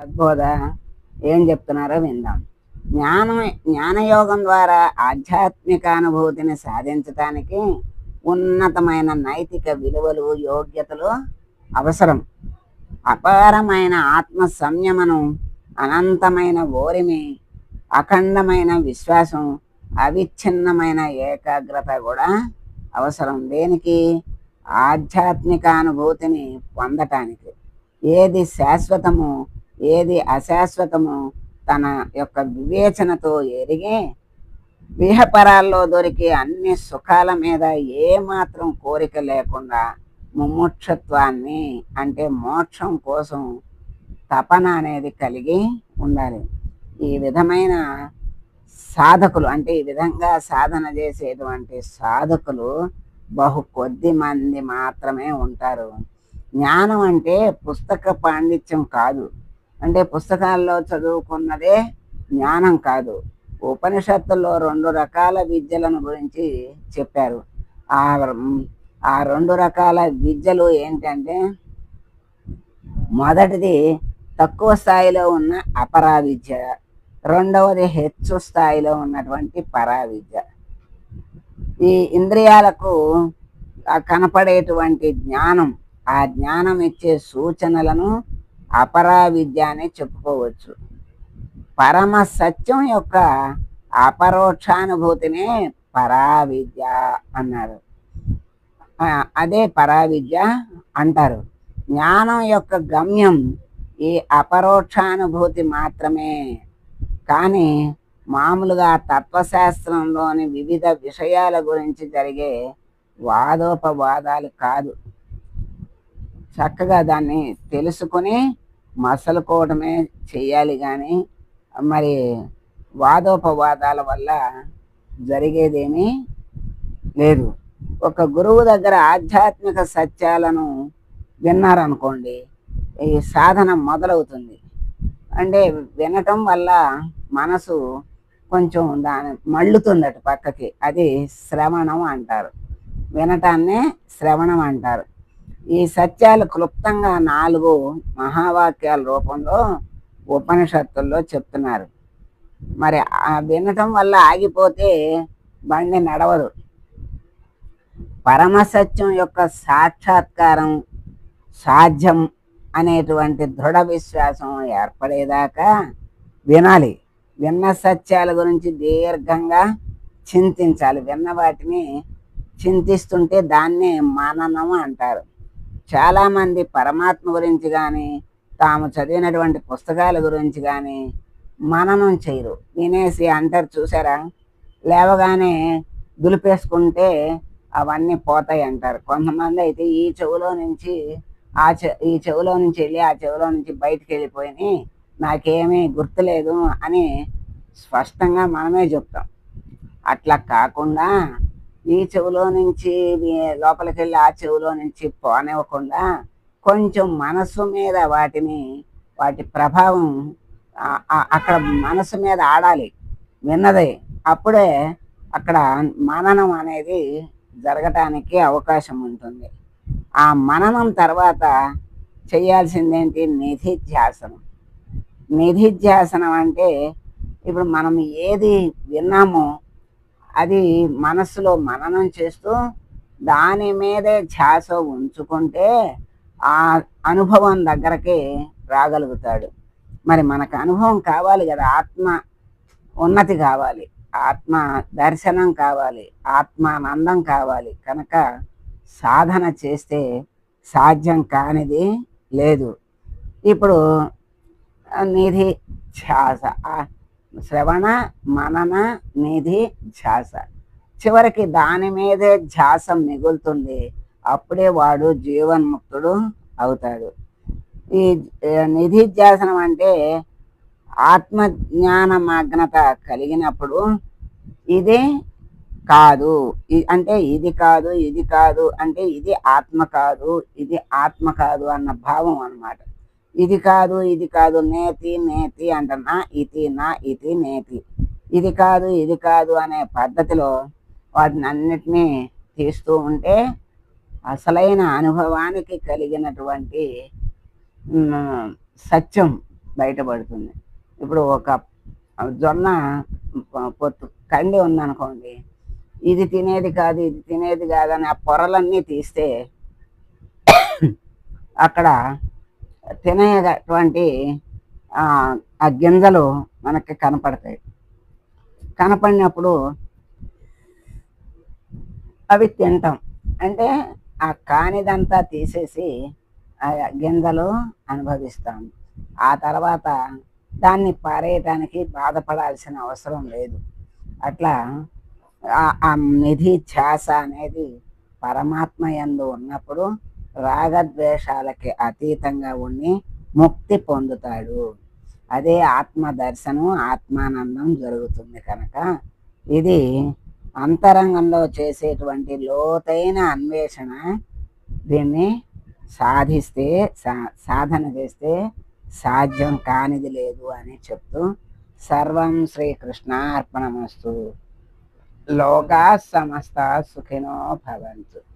సద్బోధ ఏం చెప్తున్నారో విందాం. జ్ఞానం జ్ఞానయోగం ద్వారా ఆధ్యాత్మిక అనుభూతిని సాధించటానికి ఉన్నతమైన నైతిక విలువలు యోగ్యతలు అవసరం. అపారమైన ఆత్మ సంయమనం అనంతమైన ఓరిమి అఖండమైన విశ్వాసం అవిచ్ఛిన్నమైన ఏకాగ్రత కూడా అవసరం. దేనికి? ఆధ్యాత్మిక అనుభూతిని పొందటానికి. ఏది శాశ్వతము ఏది అశాశ్వతము తన యొక్క వివేచనతో ఎరిగి విహపరాల్లో దొరికే అన్ని సుఖాల మీద ఏమాత్రం కోరిక లేకుండా ముముక్షత్వాన్ని అంటే మోక్షం కోసం తపన అనేది కలిగి ఉండాలి. ఈ విధమైన సాధకులు అంటే ఈ విధంగా సాధన చేసేటువంటి సాధకులు బహు కొద్ది మంది మాత్రమే ఉంటారు. జ్ఞానం అంటే పుస్తక పాండిత్యం కాదు. అంటే పుస్తకాల్లో చదువుకున్నదే జ్ఞానం కాదు. ఉపనిషత్తుల్లో రెండు రకాల విద్యలను గురించి చెప్పారు. ఆ ఆ రెండు రకాల విద్యలు ఏంటంటే మొదటిది తక్కువ స్థాయిలో ఉన్న అపరా విద్య రెండవది హెచ్చు స్థాయిలో ఉన్నటువంటి పరా విద్య ఈ ఇంద్రియాలకు కనపడేటువంటి జ్ఞానం ఆ జ్ఞానం ఇచ్చే సూచనలను అపరా విద్య అని చెప్పుకోవచ్చు. పరమ సత్యం యొక్క అపరోక్షానుభూతినే పరా విద్య అన్నారు అదే పరా విద్య అంటారు. జ్ఞానం యొక్క గమ్యం ఈ అపరోక్షానుభూతి మాత్రమే. కానీ మామూలుగా తత్వశాస్త్రంలోని వివిధ విషయాల గురించి జరిగే వాదోపవాదాలు కాదు. చక్కగా దాన్ని తెలుసుకుని మసలుకోవడమే చేయాలి కానీ మరి వాదోపవాదాల వల్ల జరిగేదేమీ లేదు. ఒక గురువు దగ్గర ఆధ్యాత్మిక సత్యాలను విన్నారనుకోండి ఈ సాధన మొదలవుతుంది. అంటే వినటం వల్ల మనసు కొంచెం దాని మళ్ళుతుందట పక్కకి అది శ్రవణం అంటారు. వినటాన్నే శ్రవణం అంటారు. ఈ సత్యాలు క్లుప్తంగా నాలుగు మహావాక్యాల రూపంలో ఉపనిషత్తుల్లో చెప్తున్నారు. మరి ఆ వినటం వల్ల ఆగిపోతే బండి నడవదు. పరమసత్యం యొక్క సాక్షాత్కారం సాధ్యం అనేటువంటి దృఢ విశ్వాసం ఏర్పడేదాకా వినాలి. విన్న సత్యాల గురించి దీర్ఘంగా చింతించాలి. విన్న వాటిని చింతిస్తుంటే దాన్నే మననం అంటారు. చాలామంది పరమాత్మ గురించి కానీ తాము చదివినటువంటి పుస్తకాల గురించి కానీ మననం చేయరు. వినేసి అంటారు చూసారా? లేవగానే దులిపేసుకుంటే అవన్నీ పోతాయి అంటారు. కొంతమంది అయితే ఈ చెవులో నుంచి ఆ చె ఈ చెవులో నుంచి వెళ్ళి ఆ చెవులో నుంచి బయటికి వెళ్ళిపోయి నాకేమీ గుర్తులేదు అని స్పష్టంగా మనమే చెప్తాం. అట్లా కాకుండా ఈ చెవులో నుంచి లోపలికి వెళ్ళి ఆ చెవులో నుంచి పోనివ్వకుండా కొంచెం మనసు మీద వాటిని వాటి ప్రభావం అక్కడ మనసు మీద ఆడాలి. విన్నది. అప్పుడే అక్కడ మననం అనేది జరగటానికి అవకాశం ఉంటుంది. ఆ మననం తర్వాత చేయాల్సిందేంటి? నిధిధ్యాసనం. నిధిధ్యాసనం అంటే ఇప్పుడు మనం ఏది విన్నామో అది మనస్సులో మననం చేస్తూ దాని మీదే ధ్యాస ఉంచుకుంటే ఆ అనుభవం దగ్గరకి రాగలుగుతాడు. మరి మనకు అనుభవం కావాలి కదా ఆత్మ ఉన్నతి కావాలి ఆత్మ దర్శనం కావాలి ఆత్మానందం కావాలి కనుక సాధన చేస్తే సాధ్యం కానిది లేదు. ఇప్పుడు నిధి ధ్యాస. శ్రవణ మనన నిధి ధ్యాస. చివరికి దాని మీదే ధ్యాస మిగులుతుంది. అప్పుడే వాడు జీవన్ముక్తుడు అవుతాడు. ఈ నిధి ధ్యాసనం అంటే ఆత్మజ్ఞాన మగ్నత కలిగినప్పుడు ఇది కాదు. అంటే ఇది కాదు ఇది కాదు అంటే ఇది ఆత్మ కాదు ఇది ఆత్మ కాదు అన్న భావం అన్నమాట. ఇది కాదు ఇది కాదు నేతి నేతి అంటున్నా ఇది నా ఇది నేతి. ఇది కాదు ఇది కాదు అనే పద్ధతిలో వాటిని అన్నిటినీ తీస్తూ ఉంటే అసలైన అనుభవానికి కలిగినటువంటి సత్యం బయటపడుతుంది. ఇప్పుడు ఒక జొన్న పొత్తు కండి ఉందనుకోండి ఇది తినేది కాదు ఇది తినేది కాదని ఆ పొరలన్నీ తీస్తే అక్కడ తినేటటువంటి ఆ ఆ గింజలు మనకి కనపడతాయి. కనపడినప్పుడు అవి తింటాం. అంటే ఆ కానిదంతా తీసేసి ఆ గింజలు అనుభవిస్తాం. ఆ తర్వాత దాన్ని పారేయటానికి బాధపడాల్సిన అవసరం లేదు. అట్లా ఆ- ఆ నిధి ఛాస అనేది పరమాత్మ ఎందు ఉన్నప్పుడు రాగద్వేషాలకి అతీతంగా ఉండి ముక్తి పొందుతాడు. అదే ఆత్మ దర్శనం ఆత్మానందం జరుగుతుంది కనుక. ఇది అంతరంగంలో చేసేటువంటి లోతైన అన్వేషణ. దీన్ని సాధిస్తే సా- సాధన చేస్తే సాధ్యం కానిది లేదు అని చెప్తూ సర్వం శ్రీకృష్ణ అర్పణమస్తు లోకా సమస్త సుఖినో భవంతు.